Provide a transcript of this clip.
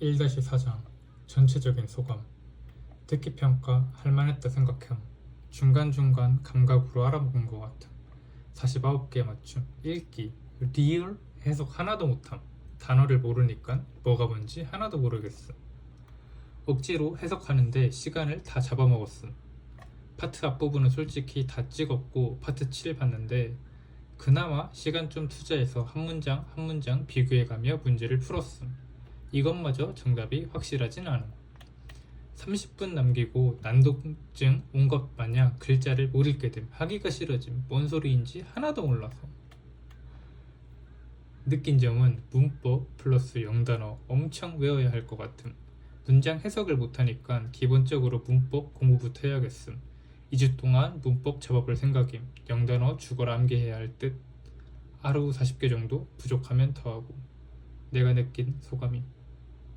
1-4장 전체적인 소감. 듣기 평가 할만했다 생각함 중간중간 감각으로 알아본 것 같음. 49개 맞춤. 읽기. 리얼? 해석 하나도 못함. 단어를 모르니까 뭐가 뭔지 하나도 모르겠음. 억지로 해석하는데 시간을 다 잡아먹었음. 파트 앞부분은 솔직히 다 찍었고 파트 7 봤는데 그나마 시간 좀 투자해서 한 문장 한 문장 비교해가며 문제를 풀었음 이것마저 정답이 확실하진 않음. 30분 남기고 난독증 온 것 마냥 글자를 못 읽게 됨. 하기가 싫어짐. 뭔 소리인지 하나도 몰라서. 느낀 점은 문법 플러스 영단어 엄청 외워야 할 것 같음. 문장 해석을 못하니까 기본적으로 문법 공부부터 해야겠음. 2주 동안 문법 잡아볼 생각임. 영단어 죽어라 암기해야 할 듯. 하루 40개 정도 부족하면 더 하고. 내가 느낀 소감임